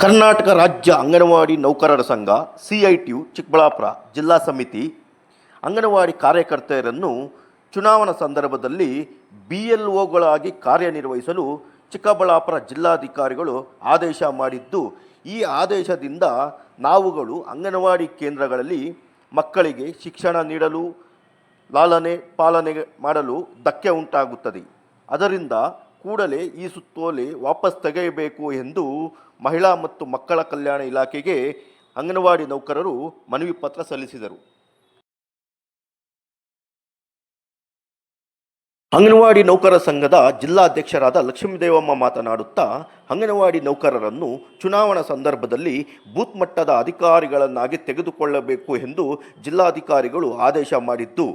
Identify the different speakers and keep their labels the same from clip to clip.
Speaker 1: ಕರ್ನಾಟಕ ರಾಜ್ಯ ಅಂಗನವಾಡಿ ನೌಕರರ ಸಂಘ C I T U Chikkaballapur ಜಿಲ್ಲಾ ಸಮಿತಿ ಅಂಗನವಾಡಿ ಕಾರ್ಯಕರ್ತೆಯರನ್ನು ಚುನಾವಣಾ ಸಂದರ್ಭದಲ್ಲಿ ಬಿ ಎಲ್ ಒಗಳಾಗಿ ಕಾರ್ಯನಿರ್ವಹಿಸಲು ಚಿಕ್ಕಬಳ್ಳಾಪುರ ಜಿಲ್ಲಾಧಿಕಾರಿಗಳು ಆದೇಶ ಮಾಡಿದ್ದು, ಈ ಆದೇಶದಿಂದ ನಾವುಗಳು ಅಂಗನವಾಡಿ ಕೇಂದ್ರಗಳಲ್ಲಿ ಮಕ್ಕಳಿಗೆ ಶಿಕ್ಷಣ ನೀಡಲು, ಲಾಲನೆ ಪಾಲನೆ ಮಾಡಲು ಧಕ್ಕೆ ಉಂಟಾಗುತ್ತದೆ. ಅದರಿಂದ ಕೂಡಲೇ ಈ ಸುತ್ತೋಲೆ ವಾಪಸ್ ತೆಗೆಯಬೇಕು ಎಂದು ಮಹಿಳಾ ಮತ್ತು ಮಕ್ಕಳ ಕಲ್ಯಾಣ ಇಲಾಖೆಗೆ ಅಂಗನವಾಡಿ ನೌಕರರು ಮನವಿ ಪತ್ರ ಸಲ್ಲಿಸಿದರು. ಅಂಗನವಾಡಿ ನೌಕರ ಸಂಘದ ಜಿಲ್ಲಾಧ್ಯಕ್ಷರಾದ ಲಕ್ಷ್ಮೀದೇವಮ್ಮ ಮಾತನಾಡುತ್ತಾ, ಅಂಗನವಾಡಿ ನೌಕರರನ್ನು ಚುನಾವಣಾ ಸಂದರ್ಭದಲ್ಲಿ ಬೂತ್ ಮಟ್ಟದ ಅಧಿಕಾರಿಗಳನ್ನಾಗಿ ತೆಗೆದುಕೊಳ್ಳಬೇಕು ಎಂದು ಜಿಲ್ಲಾಧಿಕಾರಿಗಳು ಆದೇಶ ಮಾಡಿದ್ದು.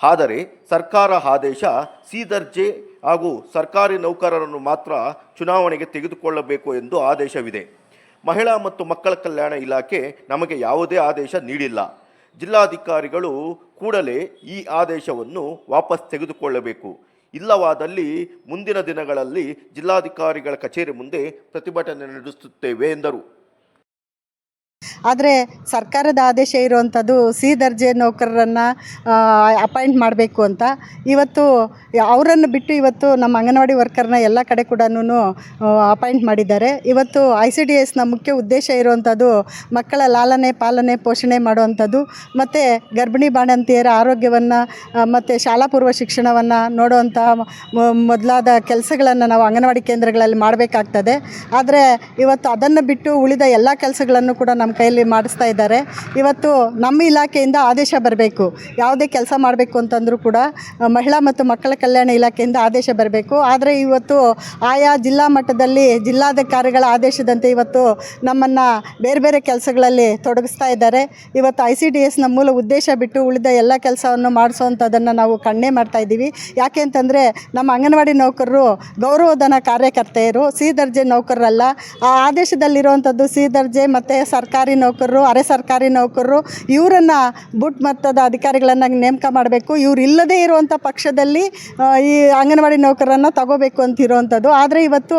Speaker 1: ಆದರೆ ಸರ್ಕಾರ ಆದೇಶ ಸಿ ದರ್ಜೆ ಹಾಗೂ ಸರ್ಕಾರಿ ನೌಕರರನ್ನು ಮಾತ್ರ ಚುನಾವಣೆಗೆ ತೆಗೆದುಕೊಳ್ಳಬೇಕು ಎಂದು ಆದೇಶವಿದೆ. ಮಹಿಳಾ ಮತ್ತು ಮಕ್ಕಳ ಕಲ್ಯಾಣ ಇಲಾಖೆ ನಮಗೆ ಯಾವುದೇ ಆದೇಶ ನೀಡಿಲ್ಲ. ಜಿಲ್ಲಾಧಿಕಾರಿಗಳು ಕೂಡಲೇ ಈ ಆದೇಶವನ್ನು ವಾಪಸ್ ತೆಗೆದುಕೊಳ್ಳಬೇಕು. ಇಲ್ಲವಾದಲ್ಲಿ ಮುಂದಿನ ದಿನಗಳಲ್ಲಿ ಜಿಲ್ಲಾಧಿಕಾರಿಗಳ ಕಚೇರಿ ಮುಂದೆ ಪ್ರತಿಭಟನೆ ನಡೆಸುತ್ತೇವೆ ಎಂದರು.
Speaker 2: ಆದರೆ ಸರ್ಕಾರದ ಆದೇಶ ಇರುವಂಥದ್ದು ಸಿ ದರ್ಜೆ ನೌಕರರನ್ನು ಅಪಾಯಿಂಟ್ ಮಾಡಬೇಕು ಅಂತ. ಇವತ್ತು ಅವರನ್ನು ಬಿಟ್ಟು ಇವತ್ತು ನಮ್ಮ ಅಂಗನವಾಡಿ ವರ್ಕರ್ನ ಎಲ್ಲ ಕಡೆ ಕೂಡ ಅಪಾಯಿಂಟ್ ಮಾಡಿದ್ದಾರೆ. ಇವತ್ತು ಐ ಸಿ ಡಿ ಎಸ್ನ ಮುಖ್ಯ ಉದ್ದೇಶ ಇರುವಂಥದ್ದು ಮಕ್ಕಳ ಲಾಲನೆ, ಪಾಲನೆ, ಪೋಷಣೆ ಮಾಡುವಂಥದ್ದು ಮತ್ತು ಗರ್ಭಿಣಿ ಬಾಣಂತಿಯರ ಆರೋಗ್ಯವನ್ನು ಮತ್ತು ಶಾಲಾ ಪೂರ್ವ ಶಿಕ್ಷಣವನ್ನು ನೋಡುವಂಥ ಮೊದಲಾದ ಕೆಲಸಗಳನ್ನು ನಾವು ಅಂಗನವಾಡಿ ಕೇಂದ್ರಗಳಲ್ಲಿ ಮಾಡಬೇಕಾಗ್ತದೆ. ಆದರೆ ಇವತ್ತು ಅದನ್ನು ಬಿಟ್ಟು ಉಳಿದ ಎಲ್ಲ ಕೆಲಸಗಳನ್ನು ಕೂಡ ನಮ್ಮ ಕೈಯಲ್ಲಿ ಮಾಡಿಸ್ತಾ ಇದ್ದಾರೆ. ಇವತ್ತು ನಮ್ಮ ಇಲಾಖೆಯಿಂದ ಆದೇಶ ಬರಬೇಕು. ಯಾವುದೇ ಕೆಲಸ ಮಾಡಬೇಕು ಅಂತಂದರೂ ಕೂಡ ಮಹಿಳಾ ಮತ್ತು ಮಕ್ಕಳ ಕಲ್ಯಾಣ ಇಲಾಖೆಯಿಂದ ಆದೇಶ ಬರಬೇಕು. ಆದರೆ ಇವತ್ತು ಆಯಾ ಜಿಲ್ಲಾ ಮಟ್ಟದಲ್ಲಿ ಜಿಲ್ಲಾಧಿಕಾರಿಗಳ ಆದೇಶದಂತೆ ಇವತ್ತು ನಮ್ಮನ್ನು ಬೇರೆ ಬೇರೆ ಕೆಲಸಗಳಲ್ಲಿ ತೊಡಗಿಸ್ತಾ ಇದ್ದಾರೆ. ಇವತ್ತು ಐ ಸಿ ಡಿ ಎಸ್ನ ಮೂಲ ಉದ್ದೇಶ ಬಿಟ್ಟು ಉಳಿದ ಎಲ್ಲ ಕೆಲಸವನ್ನು ಮಾಡಿಸೋವಂಥದ್ದನ್ನು ನಾವು ಕಣ್ಣೆ ಮಾಡ್ತಾ ಇದ್ದೀವಿ. ಯಾಕೆ ಅಂತಂದರೆ, ನಮ್ಮ ಅಂಗನವಾಡಿ ನೌಕರರು ಗೌರವಧನ ಕಾರ್ಯಕರ್ತೆಯರು, ಸಿ ದರ್ಜೆ ನೌಕರರಲ್ಲ. ಆ ಆದೇಶದಲ್ಲಿರುವಂಥದ್ದು ಸಿ ದರ್ಜೆ ಮತ್ತು ಸರ್ಕಾರಿ ನೌಕರರು, ಅರೆ ಸರ್ಕಾರಿ ನೌಕರರು, ಇವರನ್ನು ಬುಟ್ ಮಟ್ಟದ ಅಧಿಕಾರಿಗಳನ್ನು ನೇಮಕ ಮಾಡಬೇಕು. ಇವ್ರು ಇಲ್ಲದೇ ಇರುವಂಥ ಪಕ್ಷದಲ್ಲಿ ಈ ಅಂಗನವಾಡಿ ನೌಕರರನ್ನು ತಗೋಬೇಕು ಅಂತ ಇರುವಂಥದ್ದು ಆದರೆ ಇವತ್ತು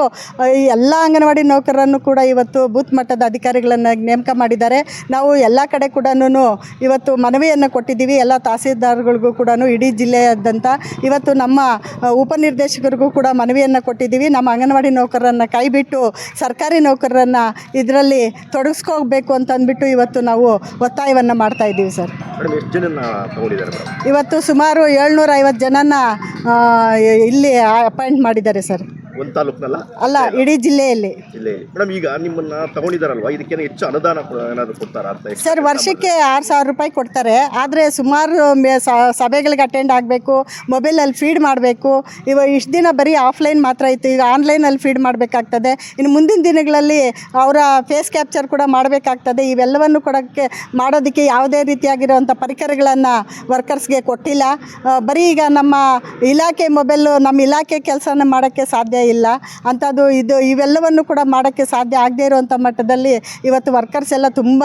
Speaker 2: ಈ ಎಲ್ಲ ಅಂಗನವಾಡಿ ನೌಕರರನ್ನು ಕೂಡ ಇವತ್ತು ಬೂತ್ ಮಟ್ಟದ ಅಧಿಕಾರಿಗಳನ್ನು ನೇಮಕ ಮಾಡಿದ್ದಾರೆ. ನಾವು ಎಲ್ಲ ಕಡೆ ಕೂಡ ಇವತ್ತು ಮನವಿಯನ್ನು ಕೊಟ್ಟಿದ್ದೀವಿ. ಎಲ್ಲ ತಹಸೀಲ್ದಾರ್ಗಳಿಗೂ ಕೂಡ ಇಡೀ ಜಿಲ್ಲೆಯಾದ್ಯಂತ. ಇವತ್ತು ನಮ್ಮ ಉಪನಿರ್ದೇಶಕರಿಗೂ ಕೂಡ ಮನವಿಯನ್ನು ಕೊಟ್ಟಿದ್ದೀವಿ. ನಮ್ಮ ಅಂಗನವಾಡಿ ನೌಕರರನ್ನು ಕೈಬಿಟ್ಟು ಸರ್ಕಾರಿ ನೌಕರರನ್ನು ಇದರಲ್ಲಿ ತೊಡಗಿಸ್ಕೋಬೇಕು ಅಂತ ಅಂದ್ಬಿಟ್ಟು ಇವತ್ತು ನಾವು ಒತ್ತಾಯವನ್ನು ಮಾಡ್ತಾ ಇದ್ದೀವಿ ಸರ್. ಇವತ್ತು ಸುಮಾರು ಏಳ್ನೂರ ಐವತ್ತು ಜನನ ಇಲ್ಲಿ ಅಪಾಯಿಂಟ್ ಮಾಡಿದ್ದಾರೆ ಸರ್.
Speaker 1: ಒಂದು ತಾಲೂಕ್ನಲ್ಲ?
Speaker 2: ಅಲ್ಲ ಇಡೀ ಜಿಲ್ಲೆಯಲ್ಲಿ.
Speaker 1: ಜಿಲ್ಲೆಯಲ್ಲಿ. ಮೇಡಮ್ ಈಗ ನಿಮ್ಮನ್ನ ತಗೊಂಡಿದಾರಲ್ವಾ? ಇದಕ್ಕೇನು ಹೆಚ್ಚು ಅನುದಾನ ಏನಾದರೂ ಏನಾದ್ರು ಕೊಡ್ತಾರಾ ಅಂತ
Speaker 2: ಸರ್ ವರ್ಷಕ್ಕೆ ಆರು ಸಾವಿರ ರೂಪಾಯಿ ಕೊಡ್ತಾರೆ. ಆದರೆ ಸುಮಾರು ಮೆ- ಸ- ಸಭೆಗಳಿಗೆ ಅಟೆಂಡ್ ಆಗಬೇಕು ಮೊಬೈಲಲ್ಲಿ ಫೀಡ್ ಮಾಡಬೇಕು. ಇವ ಇಷ್ಟು ದಿನ ಬರೀ ಆಫ್ಲೈನ್ ಮಾತ್ರ ಇತ್ತು. ಈಗ ಆನ್ಲೈನಲ್ಲಿ ಫೀಡ್ ಮಾಡಬೇಕಾಗ್ತದೆ. ಇನ್ನು ಮುಂದಿನ ದಿನಗಳಲ್ಲಿ ಅವರ ಫೇಸ್ ಕ್ಯಾಪ್ಚರ್ ಕೂಡ ಮಾಡಬೇಕಾಗ್ತದೆ. ಇವೆಲ್ಲವನ್ನು ಕೊಡೋಕ್ಕೆ ಮಾಡೋದಕ್ಕೆ ಯಾವುದೇ ರೀತಿಯಾಗಿರುವಂಥ ಪರಿಕರಗಳನ್ನು ವರ್ಕರ್ಸ್ಗೆ ಕೊಟ್ಟಿಲ್ಲ. ಆ, ಬರೀ ಈಗ ನಮ್ಮ ಇಲಾಖೆ ಮೊಬೈಲು ನಮ್ಮ ಇಲಾಖೆ ಕೆಲಸನ ಮಾಡೋಕ್ಕೆ ಸಾಧ್ಯ ಇಲ್ಲ ಅಂಥದ್ದು ಇದು ಇವೆಲ್ಲವನ್ನು ಕೂಡ ಮಾಡೋಕ್ಕೆ ಸಾಧ್ಯ ಆಗದೇ ಇರುವಂಥ ಮಟ್ಟದಲ್ಲಿ ಇವತ್ತು ವರ್ಕರ್ಸ್ ಎಲ್ಲ ತುಂಬ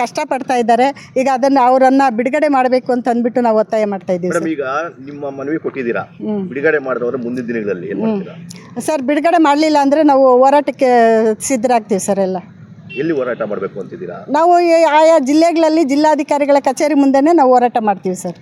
Speaker 2: ಕಷ್ಟಪಡ್ತಾ ಇದ್ದಾರೆ. ಈಗ ಅದನ್ನು ಅವರನ್ನು ಬಿಡುಗಡೆ ಮಾಡಬೇಕು ಅಂತ ಅಂದ್ಬಿಟ್ಟು ನಾವು ಒತ್ತಾಯ ಮಾಡ್ತಾ ಇದ್ದೀವಿ
Speaker 1: ಈಗ ನಿಮ್ಮ ಮನವಿ ಕೊಟ್ಟಿದ್ದೀರಾ? ಬಿಡುಗಡೆ ಮಾಡಿದವರು ಮುಂದಿನ ದಿನಗಳಲ್ಲಿ
Speaker 2: ಸರ್ ಬಿಡುಗಡೆ ಮಾಡಲಿಲ್ಲ ಅಂದರೆ ನಾವು ಹೋರಾಟಕ್ಕೆ ಸಿದ್ಧರಾಗ್ತೀವಿ ಸರ್ ಎಲ್ಲ.
Speaker 1: ಎಲ್ಲಿ ಹೋರಾಟ ಮಾಡಬೇಕು ಅಂತಿದ್ದೀರಾ?
Speaker 2: ನಾವು ಆಯಾ ಜಿಲ್ಲೆಗಳಲ್ಲಿ ಜಿಲ್ಲಾಧಿಕಾರಿಗಳ ಕಚೇರಿ ಮುಂದೆನೇ ನಾವು ಹೋರಾಟ ಮಾಡ್ತೀವಿ ಸರ್.